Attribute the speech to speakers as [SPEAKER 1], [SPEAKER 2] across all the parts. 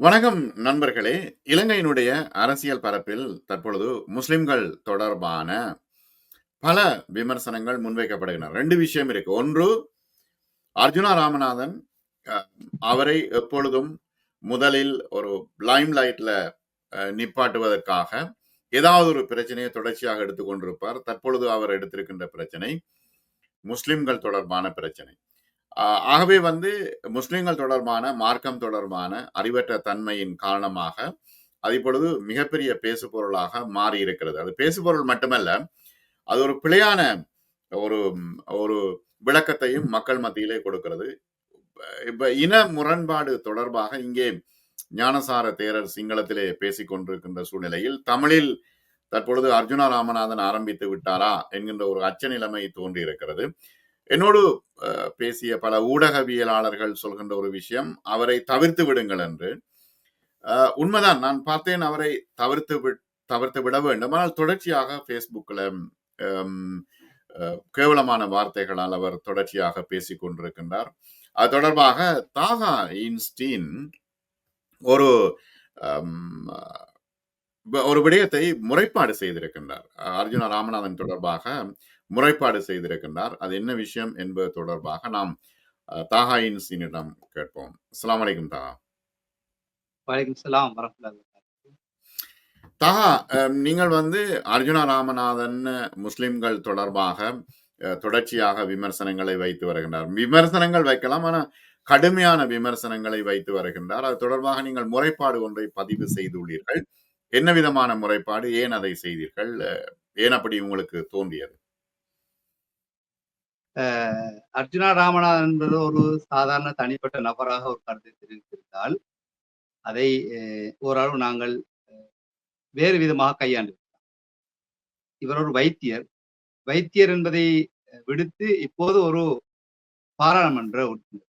[SPEAKER 1] வணக்கம் நண்பர்களே! இலங்கையினுடைய அரசியல் பரப்பில் தற்பொழுது முஸ்லிம்கள் தொடர்பான பல விமர்சனங்கள் முன்வைக்கப்படுகின்றன. ரெண்டு விஷயம் இருக்கு. ஒன்று அர்ஜுனா ராமநாதன் அவரை எப்பொழுதும் முதலில் ஒரு லைம் லைட்ல நிப்பாட்டுவதற்காக ஏதாவது ஒரு பிரச்சனையை தொடர்ச்சியாக எடுத்துக்கொண்டிருப்பார் தற்பொழுது அவர் எடுத்திருக்கின்ற பிரச்சனை, முஸ்லிம்கள் தொடர்பான பிரச்சனை. ஆகவே வந்து முஸ்லிம்கள் தொடர்பான, மார்க்கம் தொடர்பான அறிவற்ற தன்மையின் காரணமாக, அது இப்பொழுது மிகப்பெரிய பேசுபொருளாக மாறியிருக்கிறது. அது பேசுபொருள் மட்டுமல்ல, அது ஒரு பிழையான ஒரு ஒரு விளக்கத்தையும் மக்கள் மத்தியிலே கொடுக்கிறது. இப்ப இன முரண்பாடு தொடர்பாக இங்கே ஞானசார தேரர் சிங்களத்திலே பேசிக் கொண்டிருக்கின்ற சூழ்நிலையில், தமிழில் தற்பொழுது அர்ஜுனா ராமநாதன் ஆரம்பித்து விட்டாரா? என்கின்ற ஒரு அச்ச நிலைமை தோன்றியிருக்கிறது. என்னோடு பேசிய பல ஊடகவியலாளர்கள் சொல்கின்ற ஒரு விஷயம், அவரை தவிர்த்து விடுங்கள் என்று. உண்மைதான். நான் பார்த்தேன் அவரை தவிர்த்து விட் தவிர்த்து விட வேண்டும். ஆனால் தொடர்ச்சியாக ஃபேஸ்புக்கில் கேவலமான வார்த்தைகளால் அவர் தொடர்ச்சியாக பேசிக் கொண்டிருக்கின்றார். அது தொடர்பாக தாகா இன்ஸ்டீன் ஒரு ஒரு விடயத்தை முறைப்பாடு செய்திருக்கின்றார். அர்ஜுனா ராமநாதன் தொடர்பாக முறைப்பாடு செய்திருக்கின்றார். அது என்ன விஷயம் என்பது தொடர்பாக நாம் அ தாகா இன்ஸ்டீனிடம் கேட்போம். அஸ்ஸலாமு அலைக்கும் தாகா.
[SPEAKER 2] வலைக்கும் சலாம்.
[SPEAKER 1] தாகா, அ நீங்கள் வந்து அர்ஜுனா ராமநாதன் முஸ்லிம்கள் தொடர்பாக தொடர்ச்சியாக விமர்சனங்களை வைத்து வருகின்றார். விமர்சனங்கள் வைக்கலாம். ஆனா, கடுமையான விமர்சனங்களை வைத்து வருகின்றார். அது தொடர்பாக நீங்கள் முறைப்பாடு ஒன்றை பதிவு செய்துள்ளீர்கள். என்ன விதமான முறைப்பாடு? ஏன் அதை செய்தீர்கள்? ஏன் அப்படி உங்களுக்கு தோன்றியது?
[SPEAKER 2] அர்ஜுனா ராமநாதன் என்பது ஒரு சாதாரண தனிப்பட்ட நபராக ஒரு கருத்தை தெரிவித்திருந்தால், அதை ஓரளவு நாங்கள் வேறு விதமாக கையாண்டு இவர் ஒரு வைத்தியர். வைத்தியர் என்பதை விடுத்து இப்போது ஒரு பாராளுமன்ற உறுப்பினர்.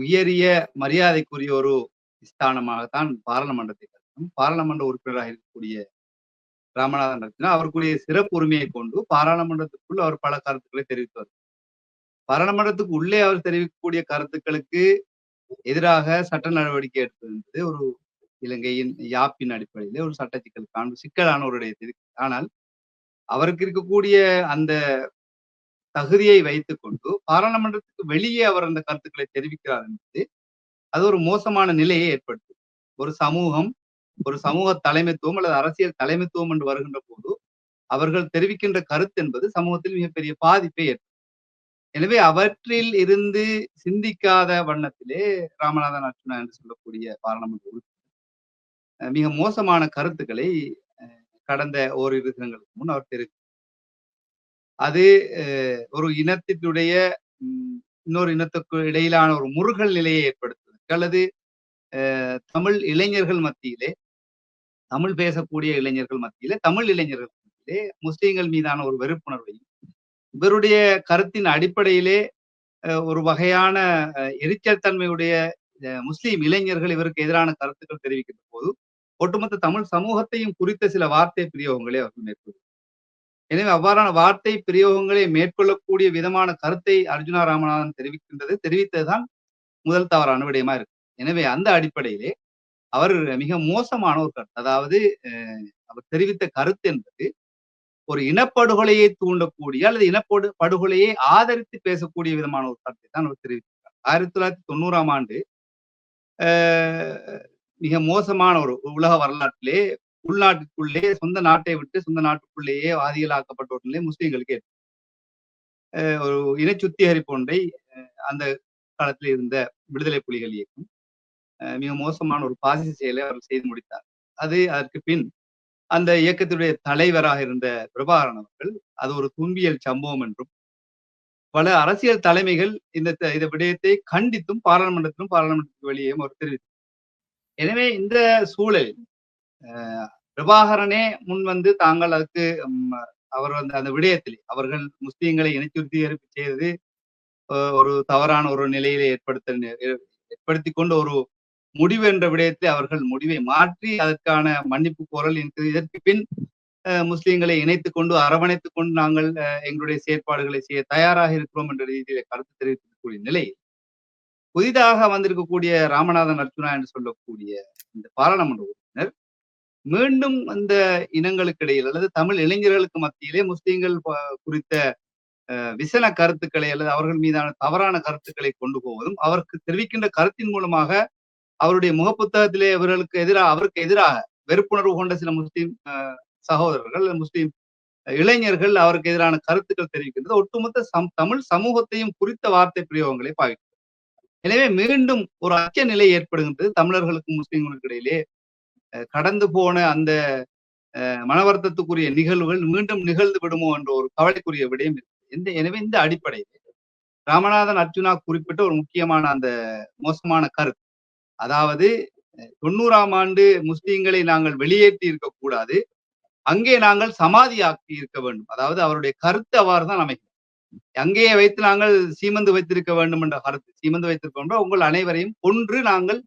[SPEAKER 2] உயரிய மரியாதைக்குரிய ஒரு ஸ்தானமாகத்தான் பாராளுமன்றத்தை பாராளுமன்ற உறுப்பினராக இருக்கக்கூடிய ராமநாதன் ரத்னா அவருக்குரிய சிறப்பு உரிமையை கொண்டு பாராளுமன்றத்துக்குள் அவர் பல கருத்துக்களை தெரிவித்தார் பாராளுமன்றத்துக்கு உள்ளே அவர் தெரிவிக்கக்கூடிய கருத்துக்களுக்கு எதிராக சட்ட நடவடிக்கை எடுப்பது ஒரு இலங்கையின் யாப்பின் அடிப்படையில் ஒரு சட்ட சிக்கலுக்கான சிக்கலான ஒரு இடத்தில் ஆனால், அவருக்கு இருக்கக்கூடிய அந்த தகுதியை வைத்துக்கொண்டு பாராளுமன்றத்துக்கு வெளியே அவர் அந்த கருத்துக்களை தெரிவிக்கிறார் என்பது, அது ஒரு மோசமான நிலையை ஏற்படுத்தும். ஒரு சமூகம், ஒரு சமூக தலைமைத்துவம் அல்லது அரசியல் தலைமைத்துவம் என்று வருகின்ற போது, அவர்கள் தெரிவிக்கின்ற கருத்து என்பது சமூகத்தில் மிகப்பெரிய பாதிப்பை ஏற்படும் எனவே அவற்றில் இருந்து சிந்திக்காத வண்ணத்திலே ராமநாதன் அர்ஜுனா என்று சொல்லக்கூடிய பாராளுமன்ற உறுப்பினர் மிக மோசமான கருத்துக்களை கடந்த ஓரிரு தினங்களுக்கு முன் அவர் தெரிவித்தார். அது ஒரு இனத்தினுடைய இன்னொரு இனத்துக்கு இடையிலான ஒரு முருகல் நிலையை ஏற்படுத்துவதற்கு அல்லது தமிழ் இளைஞர்கள் மத்தியிலே, தமிழ் பேசக்கூடிய இளைஞர்கள் மத்தியிலே, தமிழ் இளைஞர்கள் மத்தியிலே முஸ்லீம்கள் மீதான ஒரு வெறுப்புணர்வையும், இவருடைய கருத்தின் அடிப்படையிலே ஒரு வகையான எரிச்சல் தன்மையுடைய முஸ்லீம் முஸ்லிம் இளைஞர்கள் இவருக்கு எதிரான கருத்துக்கள் தெரிவிக்கின்ற போது, ஒட்டுமொத்த தமிழ் சமூகத்தையும் குறித்த சில வார்த்தை பிரயோகங்களே அவர்கள் மேற்கொள்ளும் எனவே அவ்வாறான வார்த்தை பிரயோகங்களை மேற்கொள்ளக்கூடிய விதமான கருத்தை அர்ஜுனா ராமநாதன் தெரிவிக்கின்றது தெரிவித்ததுதான் முதல் தவறான விடயமா இருக்கு. எனவே அந்த அடிப்படையிலே அவர் மிக மோசமான ஒரு கருத்து. அதாவது அவர் தெரிவித்த கருத்து என்பது, ஒரு இனப்படுகொலையை தூண்டக்கூடிய அல்லது இனப்படு படுகொலையை ஆதரித்து பேசக்கூடிய விதமான ஒரு கருத்தை தான் அவர் தெரிவித்திருக்கிறார். 1990ஆம் ஆண்டு மிக மோசமான ஒரு உலக வரலாற்றிலே உள்நாட்டுக்குள்ளே சொந்த நாட்டை விட்டு சொந்த நாட்டுக்குள்ளேயே ஆதிகளாக்கப்பட்ட ஒரு நிலை ஒரு இன சுத்திகரிப்பு ஒன்றை அந்த காலத்தில் இருந்த விடுதலை புலிகள் இயக்கம் மிக மோசமான ஒரு பாசிச செயலை அவர் செய்து முடித்தார். அது அதற்கு பின் அந்த இயக்கத்துடைய தலைவராக இருந்த பிரபாகரன் அவர்கள், அது ஒரு துன்பியல் சம்பவம் என்றும், பல அரசியல் தலைமைகள் இந்த இந்த விடயத்தை கண்டித்தும் பாராளுமன்றத்திலும், பாராளுமன்றத்துக்கு வெளியேயும் அவர் தெரிவித்தார். எனவே இந்த சூழலில் பிரபாகரனே பிரபாகரனே முன்வந்து தாங்கள் அதுக்கு அவர் வந்து அந்த விடயத்தில் அவர்கள் முஸ்லீம்களை இணைச்சுறுத்தி செய்தது ஒரு தவறான ஒரு நிலையில ஏற்படுத்த ஏற்படுத்திக் கொண்டு ஒரு முடிவு என்ற விடயத்தை அவர்கள் முடிவை மாற்றி அதற்கான மன்னிப்பு கோரல் இதற்கு பின் முஸ்லீம்களை முஸ்லிம்களை இணைத்துக் கொண்டு, அரவணைத்துக் கொண்டு நாங்கள் எங்களுடைய செயற்பாடுகளை செய்ய தயாராக இருக்கிறோம் என்ற ரீதியிலே கருத்து தெரிவித்திருக்கக்கூடிய நிலையில், புதிதாக வந்திருக்கக்கூடிய ராமநாதன் அர்ஜுனா என்று சொல்லக்கூடிய இந்த பாராளுமன்ற உறுப்பினர் மீண்டும் அந்த இனங்களுக்கு இடையில் அல்லது தமிழ் இளைஞர்களுக்கு மத்தியிலே முஸ்லீம்கள் குறித்த அஹ், விசன கருத்துக்களை அல்லது அவர்கள் மீதான தவறான கருத்துக்களை கொண்டு போவதும் அவருக்கு தெரிவிக்கின்ற கருத்தின் மூலமாக அவருடைய முகப்புத்தகத்திலே இவர்களுக்கு எதிராக அவருக்கு எதிராக வெறுப்புணர்வு கொண்ட சில முஸ்லீம் அஹ், சகோதரர்கள் முஸ்லீம் இளைஞர்கள் அவருக்கு எதிரான கருத்துக்கள் தெரிவிக்கின்றது. ஒட்டுமொத்த சம் தமிழ் சமூகத்தையும் குறித்த வார்த்தை பிரயோகங்களை பாவிக்கிறது எனவே மீண்டும் ஒரு அச்ச நிலை ஏற்படுகின்றது தமிழர்களுக்கும் முஸ்லிம்களுக்கு இடையிலே. அஹ், கடந்து போன அந்த மனவர்த்தத்துக்குரிய நிகழ்வுகள் மீண்டும் நிகழ்ந்து விடுமோ என்ற ஒரு கவலைக்குரிய விடயம் இருக்கு. இந்த எனவே இந்த அடிப்படையில் ராமநாதன் அர்ஜுனா குறிப்பிட்ட ஒரு முக்கியமான அந்த மோசமான கருத்து. அதாவது தொண்ணூறாம் ஆண்டு முஸ்லீம்களை நாங்கள் வெளியேற்றி இருக்கக்கூடாது அங்கே நாங்கள் சமாதியாக்கி இருக்க வேண்டும். அதாவது அவருடைய கருத்து அவ்வாறு தான் அமைக்கும் அங்கேயே வைத்து நாங்கள் சீமந்து வைத்திருக்க வேண்டும் என்ற கருத்து சீமந்து வைத்திருக்க வேண்டும். உங்கள் அனைவரையும் கொன்று நாங்கள்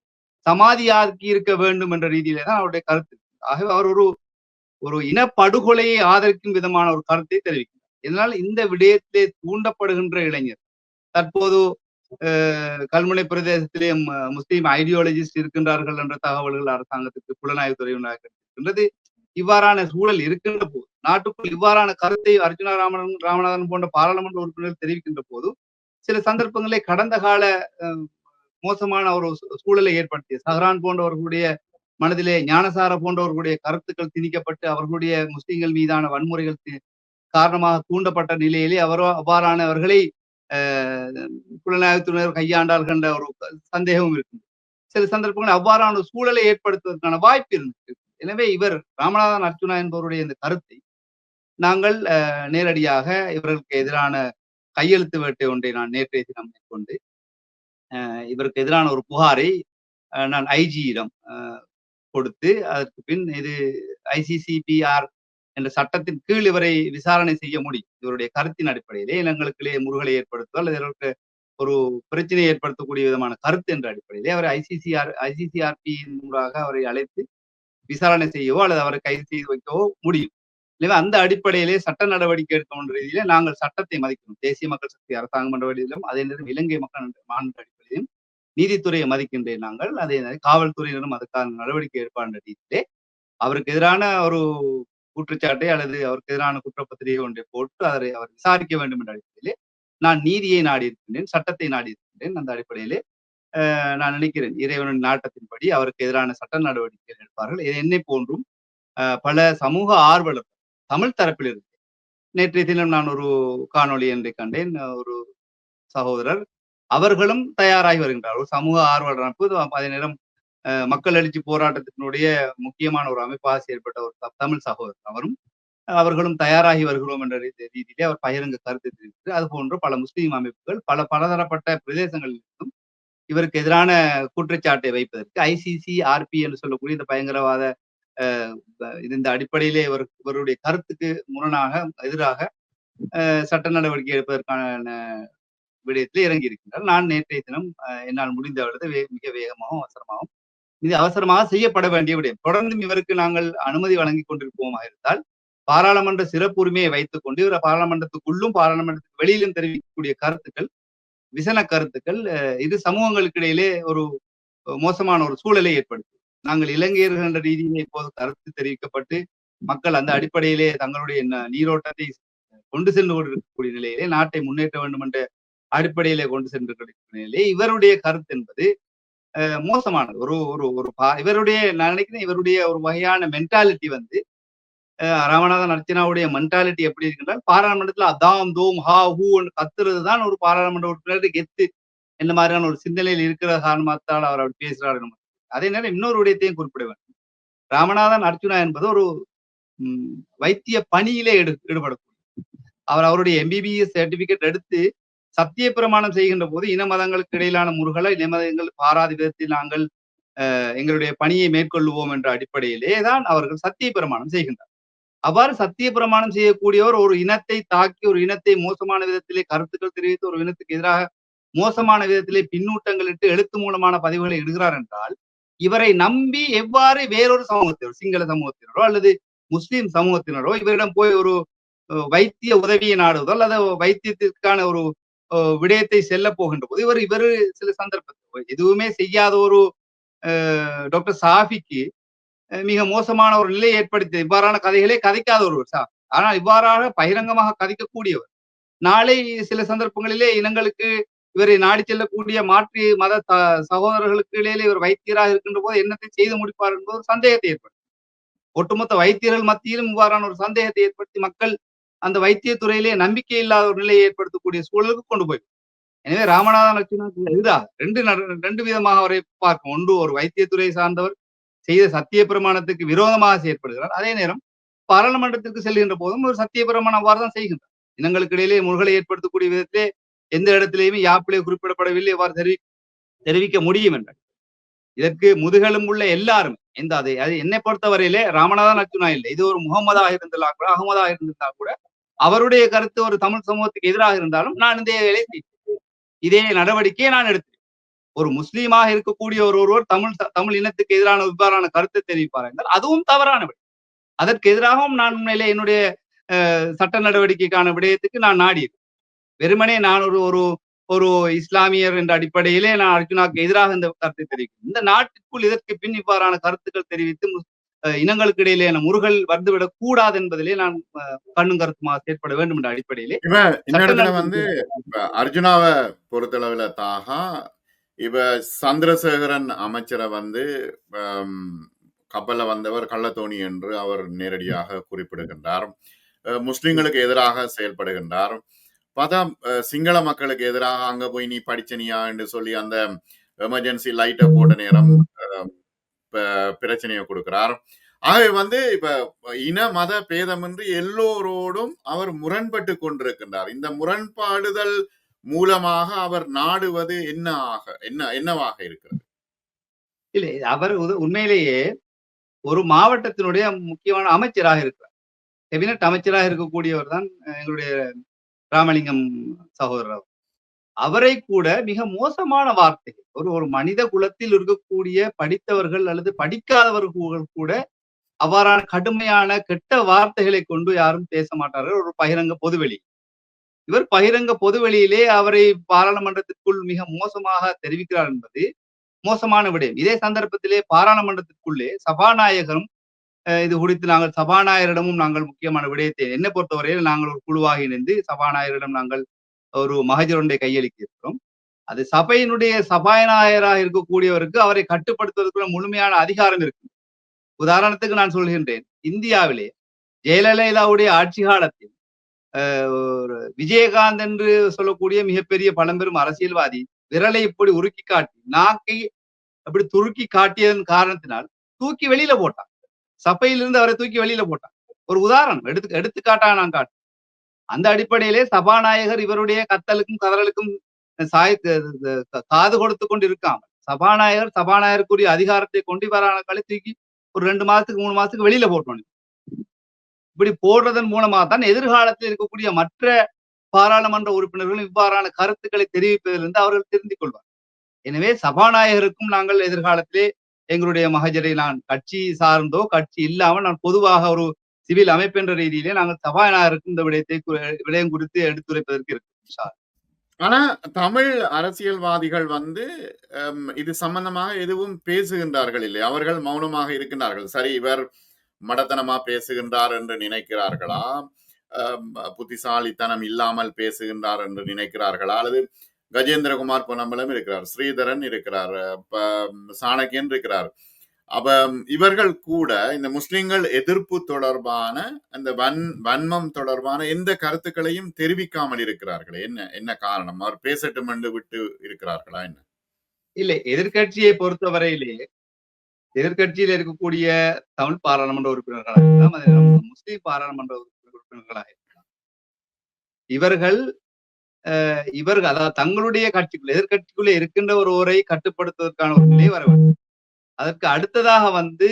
[SPEAKER 2] சமாதியாக்கி இருக்க வேண்டும் என்ற ரீதியிலே தான் அவருடைய கருத்து. ஆகவே அவர் ஒரு ஒரு இனப்படுகொலையை ஆதரிக்கும் விதமான ஒரு கருத்தை தெரிவிக்கிறார். இதனால் இந்த விடயத்திலே தூண்டப்படுகின்ற இளைஞர் தற்போது கல்முனை பிரதேசத்திலே முஸ்லீம் முஸ்லிம் ஐடியாலஜிஸ்ட் இருக்கின்றார்கள் என்ற தகவல்கள் அரசாங்கத்துக்கு புலனாய்வுத்துறை இருக்கின்றது. இவ்வாறான சூழல் இருக்கின்ற போது நாட்டுக்குள் இவ்வாறான கருத்தை அர்ஜுனா ராமன் ராமநாதன் போன்ற பாராளுமன்ற உறுப்பினர்கள் தெரிவிக்கின்ற போது சில சந்தர்ப்பங்களே கடந்த கால அஹ், மோசமான ஒரு சூழலை ஏற்படுத்திய சஹரான் போன்றவர்களுடைய மனதிலே ஞானசார போன்றவர்களுடைய கருத்துக்கள் திணிக்கப்பட்டு அவர்களுடைய முஸ்லிம்கள் மீதான வன்முறைகள் காரணமாக தூண்டப்பட்ட நிலையிலே அவரோ அவ்வாறானவர்களை புலனாய்வுத்துறையினர் கையாண்டார்கள் என்ற ஒரு சந்தேகமும் இருக்கு சில சந்தர்ப்பங்களில் அவ்வாறான ஒரு சூழலை ஏற்படுத்துவதற்கான வாய்ப்பு இருக்கு எனவே இவர் ராமநாதன் அர்ஜுனா என்பவருடைய இந்த கருத்தை நாங்கள் அஹ், நேரடியாக இவர்களுக்கு எதிரான கையெழுத்து வேட்டை ஒன்றை நான் நேற்றைய தினம் மேற்கொண்டு இவருக்கு எதிரான ஒரு புகாரை அஹ், நான் ஐஜியிடம் கொடுத்து அதற்கு பின் இது ஐசிசிபிஆர் என்ற சட்டத்தின் கீழ் இவரை விசாரணை செய்ய முடியும். இவருடைய கருத்தின் அடிப்படையிலே இனங்களுக்கிடையே முருகலை ஏற்படுத்துதல் அல்லது ஒரு பிரச்சனையை ஏற்படுத்தக்கூடிய விதமான கருத்து என்ற அடிப்படையிலே அவரை ஐசிசிஆர் ஐசிசிஆர்பி மூலமாக அவரை அழைத்து விசாரணை செய்யவோ அல்லது அவரை கைது செய்து வைக்கவோ முடியும். எனவே அந்த அடிப்படையிலே சட்ட நடவடிக்கை எடுக்கணும் ரீதியில நாங்கள் சட்டத்தை மதிக்கணும். தேசிய மக்கள் சக்தி அரசாங்கம் என்ற வழியிலும் அதே நேரம் இலங்கை மக்கள் மாநில அடிப்படையிலும் நீதித்துறையை மதிக்கின்றேன் நாங்கள். அதே நேரம் காவல்துறையினரும் அதுக்கான நடவடிக்கை எடுப்பார் ரீதியிலே அவருக்கு எதிரான ஒரு குற்றச்சாட்டை அல்லது அவருக்கு எதிரான குற்றப்பத்திரிகை ஒன்றை போட்டு அதை அவர் விசாரிக்க வேண்டும் என்ற அடிப்படையிலே நான் நீதியை நாடி இருக்கின்றேன் சட்டத்தை நாடி இருக்கின்றேன் அந்த அடிப்படையிலே நான் நினைக்கிறேன் இறைவனின் நாட்டத்தின்படி அவருக்கு எதிரான சட்ட நடவடிக்கைகள் எடுப்பார்கள். இது என்னை போன்றும் பல சமூக ஆர்வலர் தமிழ் தரப்பில் இருக்கு நேற்றைய தினம் நான் ஒரு காணொளி என்று கண்டேன். ஒரு சகோதரர் அவர்களும் தயாராகி வருகின்றார். ஒரு சமூக ஆர்வலர் அமைப்பு அதே நேரம் மக்கள் எழுச்சி போராட்டத்தினுடைய முக்கியமான ஒரு அமைப்பாக செயல்பட்ட ஒரு தமிழ் சகோதரர் அவரும் அவர்களும் தயாராகி வருகிறோம் என்ற ரீதியிலே அவர் பகிரங்க கருத்து தெரிவித்து அது போன்று பல முஸ்லீம் அமைப்புகள் பல பலதரப்பட்ட பிரதேசங்களிலிருந்தும் இவருக்கு எதிரான குற்றச்சாட்டை வைப்பதற்கு ஐசிசி ஆர்பி என்று சொல்லக்கூடிய இந்த பயங்கரவாத இந்த அடிப்படையிலே இவர் இவருடைய கருத்துக்கு முரணாக எதிராக சட்ட நடவடிக்கை எடுப்பதற்கான விடயத்தில் இறங்கி இருக்கின்றார் நான் நேற்றைய தினம் என்னால் முடிந்த அளவு வே- மிக வேகமாகவும் அவசரமாகவும் இது அவசரமாக செய்யப்பட வேண்டிய விடயம். தொடர்ந்தும் இவருக்கு நாங்கள் அனுமதி வழங்கி கொண்டிருப்போமா இருந்தால் பாராளுமன்ற சிறப்பு உரிமையை வைத்துக் கொண்டு இவர் பாராளுமன்றத்துக்குள்ளும் பாராளுமன்றத்துக்கு வெளியிலும் தெரிவிக்கக்கூடிய கருத்துக்கள் விசன கருத்துக்கள் இது சமூகங்களுக்கு இடையிலே ஒரு மோசமான ஒரு சூழலை ஏற்படுத்தும். நாங்கள் இலங்கையர்கள் என்ற ரீதியிலே இப்போது கருத்து தெரிவிக்கப்பட்டு மக்கள் அந்த அடிப்படையிலே தங்களுடைய நீரோட்டத்தை கொண்டு சென்று கொண்டிருக்கக்கூடிய நிலையிலே நாட்டை முன்னேற்ற வேண்டும் என்ற அடிப்படையிலே கொண்டு சென்று நிலையிலே இவருடைய கருத்து என்பது மோசமானது. ஒரு ஒரு ஒரு பா- இவருடைய நான் நினைக்கிறேன் இவருடைய ஒரு வகையான மென்டாலிட்டி வந்து ராமநாதன் அர்ச்சனாவுடைய மென்டாலிட்டி எப்படி இருக்குன்றால் பாராளுமன்றத்துல அதாம் தோம் ஹா ஹூ கத்துறது தான் ஒரு பாராளுமன்ற உறுப்பினருக்கு கெத்து. இந்த மாதிரியான ஒரு சிந்தனையில் இருக்கிற காரணத்தால் அவர் அப்படி பேசுறாரு நம்ம. அதே நேரம் இன்னொரு விடயத்தையும் குறிப்பிட வேண்டும். ராமநாதன் அர்ஜுனா என்பது ஒரு வைத்திய பணியிலே எடு ஈடுபடக்கூடிய. அவர் அவருடைய எம்பிபிஎஸ் சர்டிபிகேட் எடுத்து சத்திய பிரமாணம் செய்கின்ற போது இன மதங்களுக்கு இடையிலான முருகலை இன மதங்கள் பாராத விதத்தில் நாங்கள் அஹ், எங்களுடைய பணியை மேற்கொள்ளுவோம் என்ற அடிப்படையிலே தான் அவர்கள் சத்திய பிரமாணம் செய்கின்றனர் அவ்வாறு சத்திய பிரமாணம் செய்யக்கூடியவர் ஒரு இனத்தை தாக்கி ஒரு இனத்தை மோசமான விதத்திலே கருத்துக்கள் தெரிவித்து ஒரு இனத்துக்கு எதிராக மோசமான விதத்திலே பின்னூட்டங்கள் இட்டு எழுத்து மூலமான பதிவுகளை இடுகிறார் என்றால் இவரை நம்பி எவ்வாறு வேறொரு சமூகத்தினரோ சிங்கள சமூகத்தினரோ அல்லது முஸ்லிம் சமூகத்தினரோ இவரிடம் போய் ஒரு வைத்திய உதவியை நாடுவதோ அல்லது வைத்தியத்திற்கான ஒரு விடயத்தை செல்ல போகின்ற போது இவர் இவர் சில சந்தர்ப்பத்தில் எதுவுமே செய்யாத ஒரு டாக்டர் சாஃபிக்கு மிக மோசமான ஒரு நிலையை ஏற்படுத்தி இவ்வாறான கதைகளே கதைக்காத ஒருவர் சார் ஆனால் இவ்வாறாக பகிரங்கமாக கதைக்கக்கூடியவர். நாளை சில சந்தர்ப்பங்களிலே இனங்களுக்கு இவரை நாடி செல்லக்கூடிய மாற்று மத த- சகோதரர்களுக்கு இடையிலே இவர் வைத்தியராக இருக்கின்ற போது என்னத்தை செய்து முடிப்பார் என்பது ஒரு சந்தேகத்தை ஏற்படுத்தும். ஒட்டுமொத்த வைத்தியர்கள் மத்தியிலும் இவ்வாறான ஒரு சந்தேகத்தை ஏற்படுத்தி மக்கள் அந்த வைத்தியத்துறையிலேயே நம்பிக்கை இல்லாத ஒரு நிலையை ஏற்படுத்தக்கூடிய சூழலுக்கு கொண்டு போய். எனவே ராமநாதன் லட்சுமணன் எதிராக ரெண்டு ரெண்டு விதமாக அவரை பார்க்கும். ஒன்று ஒரு வைத்தியத்துறை சார்ந்தவர் செய்த சத்திய பிரமாணத்துக்கு விரோதமாக செயற்படுகிறார். அதே நேரம் பாராளுமன்றத்திற்கு செல்கின்ற போதும் ஒரு சத்திய பிரமாணம் அவ்வாறு தான் செய்கின்றார். இனங்களுக்கு இடையிலே முருகலை ஏற்படுத்தக்கூடிய விதத்திலே எந்த இடத்திலேயுமே யாப்பிலே குறிப்பிடப்படவில்லை அவ்வாறு தெரிவி தெரிவிக்க முடியும் என்றார் இதற்கு முதுகெலும் உள்ள எல்லாரும் இந்த அதை அது என்னை பொறுத்தவரையிலே ராமநாதன் அர்ஜுனா இல்லை. இது ஒரு முகமதாக இருந்தாலும் கூட அகமதாக இருந்தால் கூட அவருடைய கருத்து ஒரு தமிழ் சமூகத்துக்கு எதிராக இருந்தாலும் நான் இந்த வேலையை செய்தேன். இதே நடவடிக்கையை நான் எடுத்தேன். ஒரு முஸ்லீமாக இருக்கக்கூடிய ஒரு ஒருவர் தமிழ் தமிழ் இனத்துக்கு எதிரான இவ்வாறான கருத்தை தெரிவிப்பார் என்றால் அதுவும் தவறானவை அதற்கு எதிராகவும் நான் உண்மையிலே என்னுடைய அஹ், சட்ட நடவடிக்கைக்கான விடயத்துக்கு நான் நாடி வெறுமனே நான் ஒரு ஒரு ஒரு இஸ்லாமியர் என்ற அடிப்படையிலே நான் அர்ஜுனாக்கு எதிராக இந்த கருத்தை தெரிவிக்கிறேன். இந்த நாட்டிற்குள் இதற்கு பின் இவ்வாறான கருத்துக்கள் தெரிவித்து இனங்களுக்கு இடையிலான முருகல் வந்துவிடக் கூடாது என்பதிலே நான் கண்ணும் கருத்துமாக செயற்பட வேண்டும் என்ற அடிப்படையிலே.
[SPEAKER 1] வந்து அர்ஜுனாவை பொறுத்தளவுல தாகா இப்ப சந்திரசேகரன் அமைச்சரை வந்து கப்பல்ல வந்தவர் கள்ளத்தோணி என்று அவர் நேரடியாக குறிப்பிடுகின்றார். முஸ்லிம்களுக்கு எதிராக செயல்படுகின்றார். பார்த்தா சிங்கள மக்களுக்கு எதிராக அங்க போய் நீ படிச்சனியா என்று சொல்லி அந்த எமர்ஜென்சி லைட்டை போட்ட நேரம் பிரச்சனையை கொடுக்கிறார். ஆகவே வந்து இப்ப இன மத பேதமின்றி எல்லோரோடும் அவர் முரண்பட்டு கொண்டிருக்கின்றார். இந்த முரண்பாடுதல் மூலமாக அவர் நாடுவது என்ன ஆக என்ன என்னவாக இருக்கிறது?
[SPEAKER 2] இல்லை அவர் உண்மையிலேயே ஒரு மாவட்டத்தினுடைய முக்கியமான அமைச்சராக இருக்கிறார். கெபினட் அமைச்சராக இருக்கக்கூடியவர் தான் எங்களுடைய ராமலிங்கம் சகோதரர் அவரை கூட மிக மோசமான வார்த்தை ஒரு ஒரு மனித குலத்தில் இருக்கக்கூடிய படித்தவர்கள் அல்லது படிக்காதவர்கள் கூட அவ்வாறான கடுமையான கெட்ட வார்த்தைகளை கொண்டு யாரும் பேச மாட்டார்கள். ஒரு பகிரங்க பொதுவெளி. இவர் பகிரங்க பொதுவெளியிலே அவரை பாராளுமன்றத்திற்குள் மிக மோசமாக தெரிவிக்கிறார் என்பது மோசமான விடயம். இதே சந்தர்ப்பத்திலே பாராளுமன்றத்திற்குள்ளே சபாநாயகரும் இது குறித்து நாங்கள் சபாநாயகரிடமும் நாங்கள் முக்கியமான விடயத்தை என்னை பொறுத்தவரையில் நாங்கள் ஒரு குழுவாக இணைந்து சபாநாயகரிடம் நாங்கள் ஒரு மகஜருடைய கையளிக்கிறோம். கையளிக்க இருக்கிறோம் அது சபையினுடைய சபாநாயகராக இருக்கக்கூடியவருக்கு அவரை கட்டுப்படுத்துவதற்குள்ள முழுமையான அதிகாரம் இருக்கு. உதாரணத்துக்கு நான் சொல்கின்றேன். இந்தியாவிலே ஜெயலலிதாவுடைய ஆட்சி காலத்தில் அஹ், ஒரு விஜயகாந்த் என்று சொல்லக்கூடிய மிகப்பெரிய பழம்பெரும் அரசியல்வாதி விரலை இப்படி உருக்கி காட்டி நாக்கை அப்படி துருக்கி காட்டியதன் காரணத்தினால் தூக்கி வெளியில போட்டான். சபையிலிருந்து அவரை தூக்கி வெளியில போட்டான். ஒரு உதாரணம் எடுத்து எடுத்துக்காட்டா நான் காட்டு அந்த அடிப்படையிலே சபாநாயகர் இவருடைய கத்தலுக்கும் கதறலுக்கும் சாய் காது கொடுத்து கொண்டு இருக்காமல் சபாநாயகர் சபாநாயகருக்குரிய அதிகாரத்தை கொண்டு வரான களி தூக்கி ஒரு ரெண்டு மாசத்துக்கு மூணு மாசத்துக்கு வெளியில போட்டோம். இப்படி போடுறதன் மூலமா தான் எதிர்காலத்தில் இருக்கக்கூடிய மற்ற பாராளுமன்ற உறுப்பினர்களும் இவ்வாறான கருத்துக்களை தெரிவிப்பதிலிருந்து அவர்கள் தெரிந்து கொள்வார் எனவே சபாநாயகருக்கும் நாங்கள் எதிர்காலத்திலே எங்களுடைய மகஜரை நான் கட்சி சார்ந்தோ கட்சி இல்லாமல் நான் பொதுவாக ஒரு சிவில் அமைப்பு என்ற ரீதியிலே நாங்கள் சபாநாயகருக்கு இந்த விடயத்தை விடயம் குறித்து எடுத்துரைப்பதற்கு இருக்கு
[SPEAKER 1] ஆனா தமிழ் அரசியல்வாதிகள் வந்து இது சம்பந்தமாக எதுவும் பேசுகின்றார்கள் இல்லை. அவர்கள் மௌனமாக இருக்கின்றார்கள். சரி இவர் மடத்தனமா பேசுகின்றார் என்று நினைக்கிறார்களா? புத்திசாலித்தனம் இல்லாமல் பேசுகின்றார் என்று நினைக்கிறார்களா? அல்லது கஜேந்திரகுமார் பொன்னம்பலம் இருக்கிறார் ஸ்ரீதரன் இருக்கிறார் சாணக்கியன் இருக்கிறார். அப்ப இவர்கள் கூட இந்த முஸ்லிம்கள் எதிர்ப்பு தொடர்பான அந்த வன் வன்மம் தொடர்பான எந்த கருத்துக்களையும் தெரிவிக்காமல் இருக்கிறார்களே? என்ன என்ன காரணம்? அவர் பேசட்டும் என்று விட்டு இருக்கிறார்களா என்ன?
[SPEAKER 2] இல்லை எதிர்க்கட்சியை பொறுத்தவரையிலே எதிர்க்கட்சியில் இருக்கக்கூடிய தமிழ் பாராளுமன்ற உறுப்பினர்களாக இருக்கலாம் முஸ்லிம் பாராளுமன்ற உறுப்பினர்- உறுப்பினர்களாக இருக்கலாம். இவர்கள் இவர்கள் அதாவது தங்களுடைய கட்சிக்குள்ள எதிர்கட்சிக்குள்ளே இருக்கின்ற ஒருவரை கட்டுப்படுத்துவதற்கான ஒரு நிலை வர வேண்டும். அதற்கு அடுத்ததாக வந்து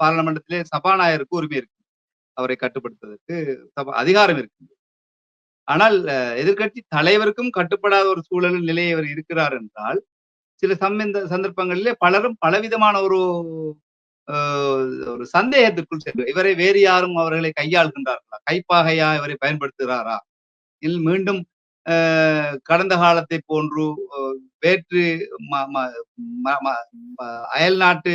[SPEAKER 2] பாராளுமன்றத்திலே சபாநாயகருக்கு உரிமை இருக்கு. அவரை கட்டுப்படுத்துவதற்கு சபா அதிகாரம் இருக்கு. ஆனால் எதிர்கட்சி எதிர்க்கட்சி தலைவருக்கும் கட்டுப்படாத ஒரு சூழல் நிலையை அவர் இருக்கிறார் என்றால் சில சம்பந்த சந்தர்ப்பங்களிலே பலரும் பலவிதமான ஒரு ஆஹ், ஒரு சந்தேகத்திற்குள் சென்று இவரை வேறு யாரும் அவர்களை கையாள்கின்றார்களா? கைப்பாகையா இவரை பயன்படுத்துகிறாரா? இல் மீண்டும் கடந்த காலத்தை போன்று வேற்று அயல் நாட்டு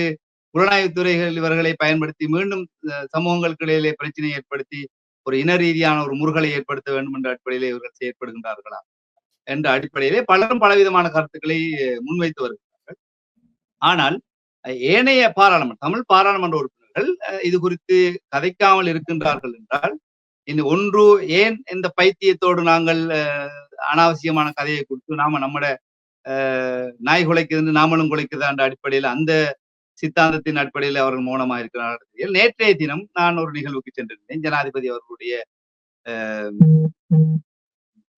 [SPEAKER 2] புலனாய்வு துறைகள் இவர்களை பயன்படுத்தி மீண்டும் அஹ், சமூகங்களுக்கு இடையிலே ஏற்படுத்தி ஒரு இன ரீதியான ஒரு முருகலை ஏற்படுத்த வேண்டும் என்ற அடிப்படையிலே இவர்கள் செயற்படுகின்றார்களா? என்ற அடிப்படையிலே பலரும் பலவிதமான கருத்துக்களை முன்வைத்து வருகிறார்கள் ஆனால் ஏனைய பாராளுமன்ற தமிழ் பாராளுமன்ற உறுப்பினர்கள் அஹ், இது குறித்து கதைக்காமல் இருக்கின்றார்கள் என்றால் இனி ஒன்று ஏன் இந்த பைத்தியத்தோடு நாங்கள் அஹ், அனாவசியமான கதையை கொடுத்து நாம நம்மட நாய் குலைக்குதுன்னு நாமளும் குலைக்குதான்ற அடிப்படையில் அந்த சித்தாந்தத்தின் அடிப்படையில் அவர்கள் மௌனமா இருக்கிறார்கள் நேற்றைய தினம் நான் ஒரு நிகழ்வுக்கு சென்றிருந்தேன். ஜனாதிபதி அவர்களுடைய அஹ்,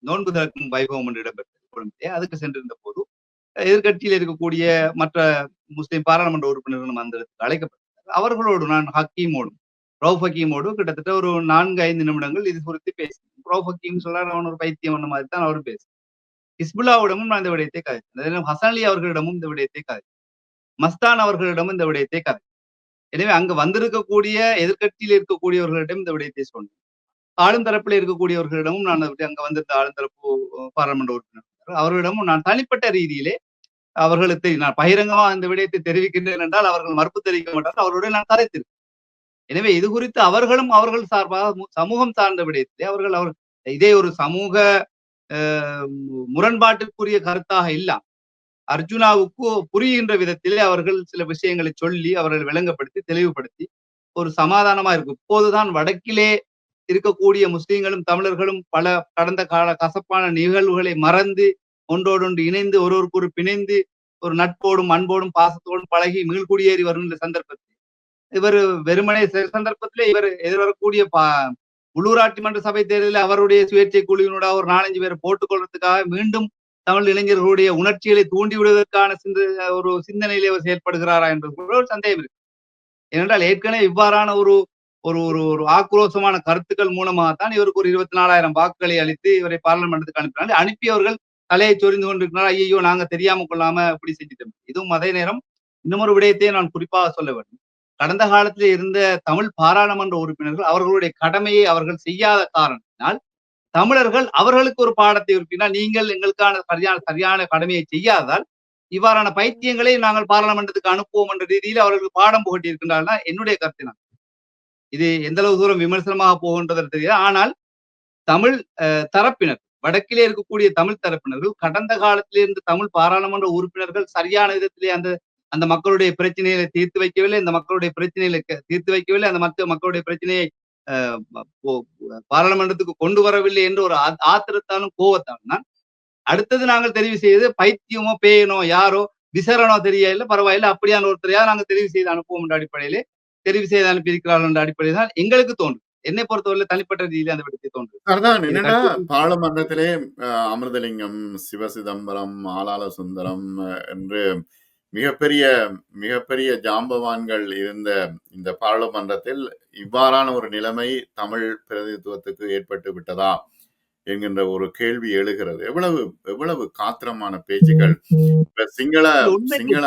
[SPEAKER 2] நோன்பு திறக்கும் வைபவம் என்று இடம்பெற்றது. கொழும்பிலே. அதுக்கு சென்றிருந்த போது எதிர்கட்சியில் இருக்கக்கூடிய மற்ற முஸ்லிம் பாராளுமன்ற உறுப்பினர்களும் அந்த இடத்துக்கு அழைக்கப்பட்டார் அவர்களோடு நான் ஹக்கீமோடும் ரவுஃப் ஹக்கீமோடு கிட்டத்தட்ட ஒரு நான்கு ஐந்து நிமிடங்கள் இது குறித்து பேசி. ரவுஃப் ஹக்கீம் சொல்றாரு அவன் ஒரு பைத்தியம் அந்த மாதிரி தான் அவரும் பேசி. ஹிஸ்புல்லாவிடமும் நான் இந்த விடயத்தை கதை ஹசன் அலி அவர்களிடமும் இந்த விடயத்தை கதை மஸ்தான் அவர்களிடமும் இந்த விடயத்தை கதை எனவே அங்கு வந்திருக்கக்கூடிய எதிர்கட்சியில் இருக்கக்கூடியவர்களிடம் இந்த விடயத்தை சொன்னேன். ஆளும் தரப்பில் இருக்கக்கூடியவர்களிடமும் நான் அங்க வந்திருந்த ஆளும் தரப்பு பாராளுமன்ற உறுப்பினர் அவர்களிடமும் நான் தனிப்பட்ட ரீதியிலே அவர்களுக்கு நான் பகிரங்கமா இந்த விடயத்தை தெரிவிக்கின்றேன் என்றால் அவர்கள் மறுப்பு தெரிவிக்க மாட்டார்கள். அவருடைய நான் கதைத்திருக்கேன் எனவே இது குறித்து அவர்களும் அவர்கள் சார்பாக சமூகம் சார்ந்த விடயத்திலே அவர்கள் அவர் இதே ஒரு சமூக முரண்பாட்டுக்குரிய முரண்பாட்டிற்குரிய கருத்தாக இல்லாம். அர்ஜுனாவுக்கு புரிகின்ற விதத்திலே அவர்கள் சில விஷயங்களை சொல்லி அவர்கள் விளங்கப்படுத்தி தெளிவுபடுத்தி ஒரு சமாதானமா இருக்கும். இப்போதுதான் வடக்கிலே இருக்கக்கூடிய முஸ்லிம்களும் தமிழர்களும் பல கடந்த கால கசப்பான நிகழ்வுகளை மறந்து ஒன்றோடொன்று இணைந்து ஒருவருக்கு ஒரு பிணைந்து ஒரு நட்போடும் அன்போடும் பாசத்தோடும் பழகி மீள்குடியேறி வரும் இந்த சந்தர்ப்பத்தில் இவர் வெறுமனே சில சந்தர்ப்பத்தில் இவர் எதிர்வரக்கூடிய பா உள்ளூராட்சி மன்ற சபை தேர்தலில் அவருடைய சுயேட்சை குழுவினோட ஒரு நாலஞ்சு பேரை போட்டுக்கொள்றதுக்காக மீண்டும் தமிழ் இளைஞர்களுடைய உணர்ச்சிகளை தூண்டி விடுவதற்கான சிந்த ஒரு சிந்தனையிலே அவர் செயல்படுகிறாரா என்பது கூட ஒரு சந்தேகம் இருக்கு. ஏனென்றால் ஏற்கனவே இவ்வாறான ஒரு ஒரு ஒரு ஒரு ஆக்ரோஷமான கருத்துக்கள் மூலமாகத்தான் இவருக்கு ஒரு இருபத்தி நாலாயிரம் வாக்குகளை அளித்து இவரை பாராளுமன்றத்துக்கு அனுப்பினார் அனுப்பியவர்கள் தலையை சொரிந்து கொண்டிருக்கிறார். ஐயோ நாங்க தெரியாம கொள்ளாம இப்படி செஞ்சுட்டோம். இதுவும் அதே நேரம் இன்னும் ஒரு விடயத்தை நான் குறிப்பாக சொல்ல வேண்டும். கடந்த காலத்தில் இருந்த தமிழ் பாராளுமன்ற உறுப்பினர்கள் அவர்களுடைய கடமையை அவர்கள் செய்யாத காரணத்தினால் தமிழர்கள் அவர்களுக்கு ஒரு பாடத்தை உறுப்பினால் நீங்கள் எங்களுக்கான சரியான சரியான கடமையை செய்யாததால் இவ்வாறான பைத்தியங்களை நாங்கள் பாராளுமன்றத்துக்கு அனுப்புவோம் என்ற ரீதியில் அவர்கள் பாடம் புகட்டி என்னுடைய கருத்து இது எந்த அளவு தூரம் விமர்சனமாக போகின்றது தெரியாது ஆனால் தமிழ் அஹ், தரப்பினர் வடக்கிலே இருக்கக்கூடிய தமிழ் தரப்பினர்கள் கடந்த காலத்திலிருந்து தமிழ் பாராளுமன்ற உறுப்பினர்கள் சரியான விதத்திலே அந்த அந்த மக்களுடைய பிரச்சனைகளை தீர்த்து வைக்கவில்லை இந்த மக்களுடைய பிரச்சனைகளை தீர்த்து வைக்கவில்லை அந்த மற்ற மக்களுடைய பிரச்சனையை பாராளுமன்றத்துக்கு கொண்டு வரவில்லை என்று ஒரு ஆத்திரத்தாலும் கோவத்தாலும் தான் அடுத்தது நாங்கள் தெரிவு செய்தது பைத்தியமோ பேயனோ யாரோ விசரணோ தெரியல பரவாயில்லை அப்படியான ஒருத்தரையா நாங்கள் தெரிவு செய்து அனுப்புவோம் என்ற அடிப்படையிலே தெரிவு செய்து அனுப்பியிருக்கிறார்கள் என்ற அடிப்படையில் தான் எங்களுக்கு தோன்றும் என்னை பொறுத்தவரை தனிப்பட்ட ரீதியில் அந்த விடத்தை தோன்றும் கட்சி
[SPEAKER 1] பாராளுமன்றத்திலே அமிர்தலிங்கம் சிவசிதம்பரம் ஆளாள சுந்தரம் என்று மிகப்பெரிய மிகப்பெரிய ஜாம்பவான்கள் இருந்த இந்த பாராளுமன்றத்தில் இவ்வாறான ஒரு நிலைமை தமிழ் பிரதிநிதித்துவத்துக்கு ஏற்பட்டு விட்டதா என்கின்ற ஒரு கேள்வி எழுகிறது. எவ்வளவு எவ்வளவு காத்திரமான பேச்சுக்கள். இப்ப சிங்கள சிங்கள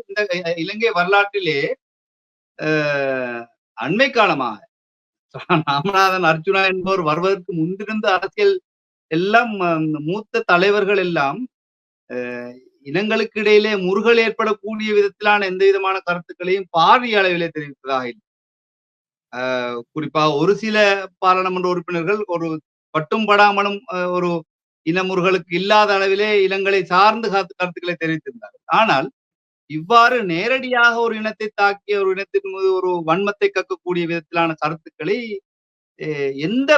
[SPEAKER 2] இந்த இலங்கை வரலாற்றிலே அண்மை காலமாக ராமநாதன் அர்ஜுனா என்பவர் வருவதற்கு முன்பிருந்த அரசியல் எல்லாம் மூத்த தலைவர்கள் எல்லாம் இனங்களுக்கு இடையிலே முருகல் ஏற்படக்கூடிய விதத்திலான எந்த விதமான கருத்துக்களையும் பாரிய அளவிலே தெரிவித்ததாக இல்லை. குறிப்பாக ஒரு சில பாராளுமன்ற உறுப்பினர்கள் ஒரு பட்டும் படாமலும் ஒரு இனமுறுகளுக்கு இல்லாத அளவிலே இனங்களை சார்ந்து காத்து கருத்துக்களை தெரிவித்திருந்தார்கள். ஆனால் இவ்வாறு நேரடியாக ஒரு இனத்தை தாக்கிய ஒரு இனத்தின் மீது ஒரு வன்மத்தை கக்கக்கூடிய விதத்திலான கருத்துக்களை அஹ், எந்த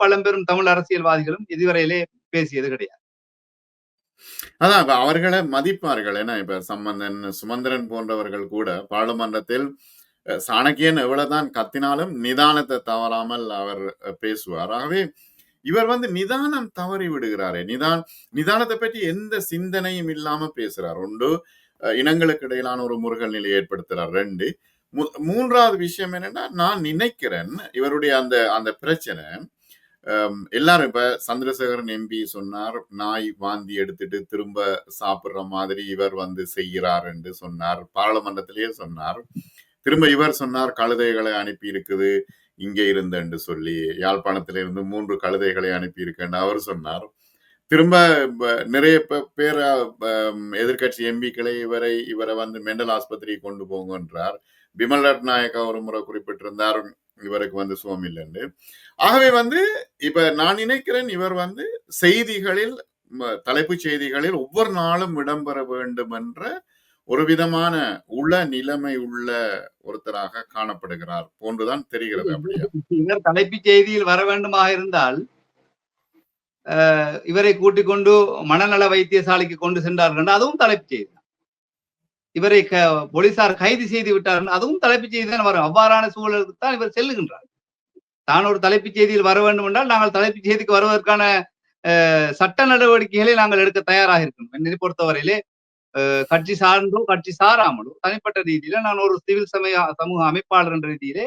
[SPEAKER 2] பழம்பெரும் தமிழ் அரசியல்வாதிகளும் இதுவரையிலே பேசியது கிடையாது.
[SPEAKER 1] அதான் இப்ப அவர்களை மதிப்பார்கள். ஏன்னா இப்ப சம்பந்தன் சுமந்திரன் போன்றவர்கள் கூட பாராளுமன்றத்தில் சாணக்கியன் எவ்வளவுதான் கத்தினாலும் நிதானத்தை தவறாமல் அவர் பேசுவார். ஆகவே இவர் வந்து நிதானம் தவறி விடுகிறாரே. நிதான் நிதானத்தை பற்றி எந்த சிந்தனையும் இல்லாம பேசுறார். ஒன்று இனங்களுக்கு இடையிலான ஒரு முருகல் நிலையை ஏற்படுத்துறார். ரெண்டு மூன்றாவது விஷயம் என்னன்னா நான் நினைக்கிறேன் இவருடைய அந்த அந்த பிரச்சனை எல்லாரும் இப்ப சந்திரசேகரன் எம்பி சொன்னார் நாய் வாந்தி எடுத்துட்டு திரும்ப சாப்பிடுற மாதிரி இவர் வந்து செய்கிறார் என்று சொன்னார் பாராளுமன்றத்திலேயே சொன்னார். திரும்ப இவர் சொன்னார் கழுதைகளை அனுப்பி இருக்குது இங்கே இருந்து என்று சொல்லி யாழ்ப்பாணத்திலிருந்து மூன்று கழுதைகளை அனுப்பி இருக்கேன்னு அவர் சொன்னார். திரும்ப நிறைய பேர் எதிர்கட்சி எம்பிக்களை இவரை இவரை வந்து மெண்டல் ஆஸ்பத்திரி கொண்டு போங்கன்றார். பிமல் ரட்நாயக்கா ஒரு முறை குறிப்பிட்டிருந்தார் இவருக்கு வந்து சுகம் ஆகவே வந்து இப்ப நான் நினைக்கிறேன் இவர் வந்து செய்திகளில் தலைப்புச் செய்திகளில் ஒவ்வொரு நாளும் இடம்பெற வேண்டும் என்ற ஒரு விதமான உள நிலைமை உள்ள ஒருத்தராக காணப்படுகிறார் போன்றுதான் தெரிகிறது அப்படியா.
[SPEAKER 2] இவர் தலைப்புச் செய்தியில் வர வேண்டுமாக இருந்தால் இவரை கூட்டிக் கொண்டு மனநல வைத்தியசாலைக்கு கொண்டு சென்றார்கள் அதுவும் தலைப்புச் செய்தி இவரை க போலீசார் கைது செய்து விட்டார்கள். அதுவும் தலைப்புச் செய்தி தான் வரும். அவ்வாறான சூழலுக்கு தான் இவர் செல்லுகின்றார். தான் ஒரு தலைப்புச் செய்தியில் வர வேண்டும் என்றால் நாங்கள் தலைப்புச் செய்திக்கு வருவதற்கான அஹ், சட்ட நடவடிக்கைகளை நாங்கள் எடுக்க தயாராக இருக்கணும். என்னை பொறுத்தவரையிலே கட்சி சார்ந்தோ கட்சி சாராமலோ தனிப்பட்ட ரீதியில நான் ஒரு சிவில் சமய சமூக அமைப்பாளர் என்ற ரீதியிலே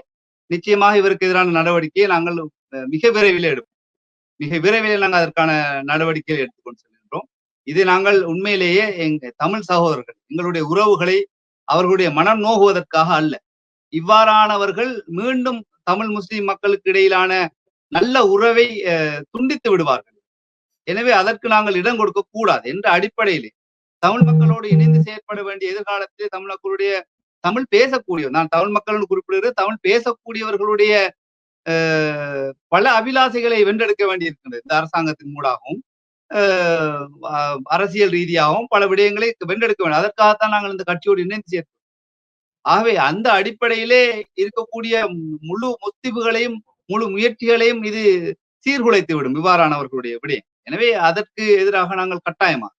[SPEAKER 2] நிச்சயமாக இவருக்கு எதிரான நடவடிக்கையை நாங்கள் மிக விரைவில் எடுப்போம். மிக விரைவில் நாங்கள் அதற்கான நடவடிக்கைகளை எடுத்துக்கொண்டு இது நாங்கள் உண்மையிலேயே எங்க தமிழ் சகோதரர்கள் எங்களுடைய உறவுகளை அவர்களுடைய மனம் நோகுவதற்காக அல்ல. இவ்வாறானவர்கள் மீண்டும் தமிழ் முஸ்லிம் மக்களுக்கு இடையிலான நல்ல உறவை அஹ், துண்டித்து விடுவார்கள். எனவே அதற்கு நாங்கள் இடம் கொடுக்க கூடாது என்ற அடிப்படையிலே தமிழ் மக்களோடு இணைந்து செயற்பட வேண்டிய எதிர்காலத்திலே தமிழ் மக்களுடைய தமிழ் பேசக்கூடியவர் நான் தமிழ் மக்கள் குறிப்பிடுகிறேன் தமிழ் பேசக்கூடியவர்களுடைய அஹ், பல அபிலாசைகளை வென்றெடுக்க வேண்டியிருக்கின்றது. இந்த அரசாங்கத்தின் மூலமாகவும் அரசியல் ரீதியாகவும் பல விடயங்களை வென்றெடுக்க வேண்டும். அதற்காகத்தான் நாங்கள் இந்த கட்சியோடு இணைந்து சேர்க்கிறோம். ஆகவே அந்த அடிப்படையிலே இருக்கக்கூடிய முழு முத்திவுகளையும் முழு முயற்சிகளையும் இது சீர்குலைத்து விடும் இவ்வாறானவர்களுடைய விடயம். எனவே அதற்கு எதிராக நாங்கள் கட்டாயமா?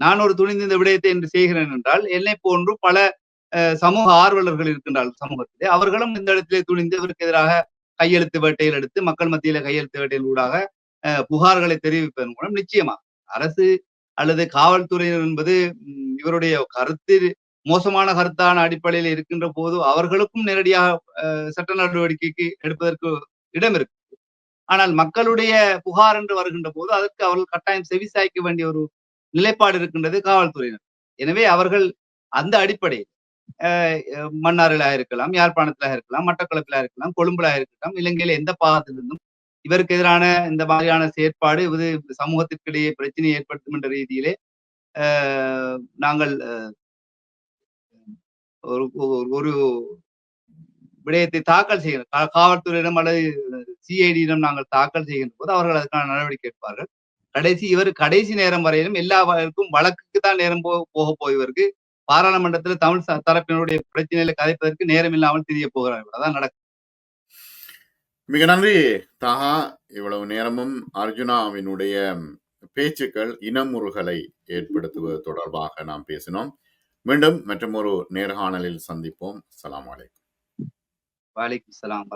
[SPEAKER 2] நான் ஒரு துணிந்து இந்த விடயத்தை என்று செய்கிறேன் என்றால் என்னை போன்று பல அஹ், சமூக ஆர்வலர்கள் இருக்கின்றார்கள் சமூகத்திலே. அவர்களும் இந்த இடத்திலே துணிந்து இவருக்கு எதிராக கையெழுத்து வேட்டையில் எடுத்து மக்கள் மத்தியில கையெழுத்து வேட்டையில் ஊடாக புகார்களை தெரிவிப்பதன் மூலம் நிச்சயமா அரசு அல்லது காவல்துறையினர் என்பது இவருடைய கருத்து மோசமான கருத்தான அடிப்படையில் இருக்கின்ற போது அவர்களுக்கும் நேரடியாக சட்ட நடவடிக்கைக்கு எடுப்பதற்கு இடம் இருக்கு. ஆனால் மக்களுடைய புகார் என்று வருகின்ற போது அதற்கு அவர்கள் கட்டாயம் செவிசாய்க்க வேண்டிய ஒரு நிலைப்பாடு இருக்கின்றது காவல்துறையினர். எனவே அவர்கள் அந்த அடிப்படையில் அஹ், மன்னாரிலாக இருக்கலாம் யாழ்ப்பாணத்திலாக இருக்கலாம் மட்டக்களப்பிலாக இருக்கலாம் கொழும்புலாக இருக்கலாம் இலங்கையில எந்த பாகத்திலிருந்தும் இவருக்கு எதிரான இந்த மாதிரியான செயற்பாடு இது சமூகத்திற்கிடையே பிரச்சனையை ஏற்படுத்தும் என்ற ரீதியிலே நாங்கள் ஒரு ஒரு- விடயத்தை தாக்கல் செய்கிற காவல்துறையிடம் அல்லது சிஐடியிடம் நாங்கள் தாக்கல் செய்கின்ற போது அவர்கள் அதுக்கான நடவடிக்கை எடுப்பார்கள். கடைசி இவர் கடைசி நேரம் வரையிலும் எல்லாருக்கும் வழக்குக்கு தான் நேரம் போ போக போய்வருக்கு பாராளுமன்றத்தில் தமிழ் தரப்பினருடைய பிரச்சனைகளை கதைப்பதற்கு நேரம் இல்லாமல் தெரிய போகிறார்கள். அதான் நடக்கும்.
[SPEAKER 1] மிக நன்றி. தாகா இவ்வளவு நேரமும் அர்ஜுனாவினுடைய பேச்சுக்கள் இனமுறுகலை ஏற்படுத்துவது தொடர்பாக நாம் பேசினோம். மீண்டும் மற்றும் ஒரு நேர்காணலில் சந்திப்போம். அலாம் அலைக்கும்.
[SPEAKER 2] வாலிக்கும் சலாம்